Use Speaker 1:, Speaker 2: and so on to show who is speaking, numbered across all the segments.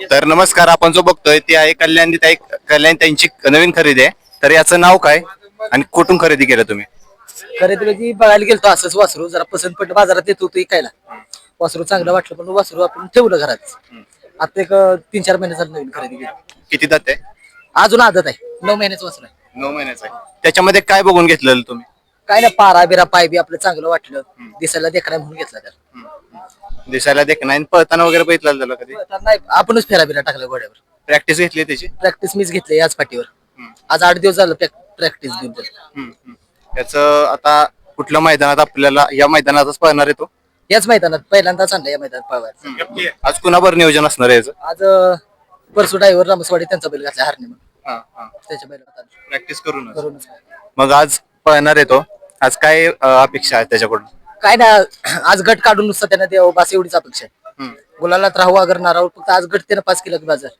Speaker 1: तर नमस्कार आपण जो बघतोय ती आहे कल्याण ताई कल्याण त्यांची नवीन खरेदी आहे. तर याचं नाव काय आणि कुठून खरेदी केलं तुम्ही?
Speaker 2: खरेदी म्हणजे बघायला गेलतो असंच वासरू जरा पसंत पडलं बाजारात येत होतं इकायला. वासरू चांगलं वाटलं पण वासरू आपण ठेवलं घरात. आता एक तीन चार महिने झालं नवीन खरेदी केली.
Speaker 1: किती दात आहे?
Speaker 2: अजून आदत आहे. नऊ महिन्याचं वासरू आहे.
Speaker 1: नऊ महिन्याचं आहे. त्याच्यामध्ये काय बघून घेतलेलं तुम्ही?
Speaker 2: काय ना पारा बिरा पाय बी आपलं चांगलं वाटलं. दिसायला देखणा म्हणून घेतला तर
Speaker 1: दिसायला देख नाही पळताना वगैरे बघितलं त्याला कधी?
Speaker 2: नाही आपणच फेरा बिरा टाकला घोड्यावर.
Speaker 1: प्रॅक्टिस घेतली त्याची?
Speaker 2: प्रॅक्टिस मीच घेतली याच पाठीवर. आज आठ दिवस झालं प्रॅक्टिस घेऊन
Speaker 1: त्याचं आता कुठल्या मैदानात आपल्याला या मैदानातच पळणार आहे तो?
Speaker 2: याच मैदानात पहिल्यांदाच आणलं या मैदानात पळवायचं.
Speaker 1: आज कुणाबर नियोजन असणार आहे याचं?
Speaker 2: आज अं, परसू ड्रायव्हर रामसवाडी त्यांचा बैल घातला हरणे म्हणून. त्याच्या बैल
Speaker 1: प्रॅक्टिस करून
Speaker 2: करूनच.
Speaker 1: मग आज पळणार आहे तो. आज काय अं, अपेक्षा आहे त्याच्याकडून?
Speaker 2: काय ना आज गट काढून नुसतं त्यानं द्यावं बस एवढीच अपेक्षा आहे. गुलालात राहू अगर ना राहू फक्त आज गट त्यानं पास केला की बाजार?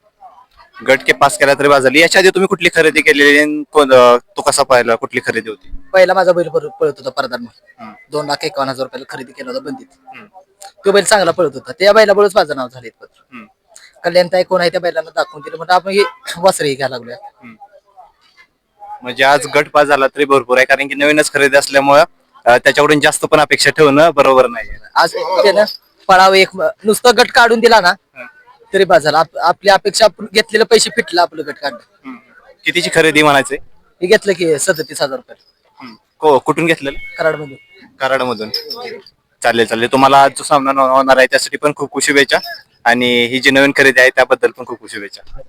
Speaker 1: गट के पास केला तरी बाजारली याच्या आधी तुम्ही कुठली खरेदी केलेली आणि कोण- अं, तो कसा पाहिला कुठली खरेदी होती?
Speaker 2: पहिला माझा बैल पळत होता परदान दोन लाख एकावन्न हजार रुपयाला खरेदी केला होता बंदीत. तो बैल चांगला पळत होता. त्या बैलाबरोबर माझं नाव झाले कल्याण ताई कोण आहे त्या बैलांना दाखवून दिलं. म्हणजे आपण हे वासरे घ्यायला लागलोय.
Speaker 1: म्हणजे आज गट पास झाला तरी भरपूर आहे. कारण की नवीनच खरेदी असल्यामुळं अं, त्याच्याकडून जास्त पण अपेक्षा ठेवणं बरोबर नाही
Speaker 2: आज त्यानं पळावं एक नुसतं गट काढून दिला ना तरी बाजार आप, आपली अपेक्षा आपण घेतलेले पैसे फिटलं आपलं गट काढणं.
Speaker 1: कितीची खरेदी म्हणायचे
Speaker 2: हे घेतलं की सदतीस हजार रुपये.
Speaker 1: को कुठून घेतलेलं?
Speaker 2: कराडमधून.
Speaker 1: कराडमधून. चालेल चालेल. तुम्हाला आज जो सामना होणार आहे त्यासाठी पण खूप खूप शुभेच्छा. आणि ही जी नवीन खरेदी आहे त्याबद्दल पण खूप खूप शुभेच्छा.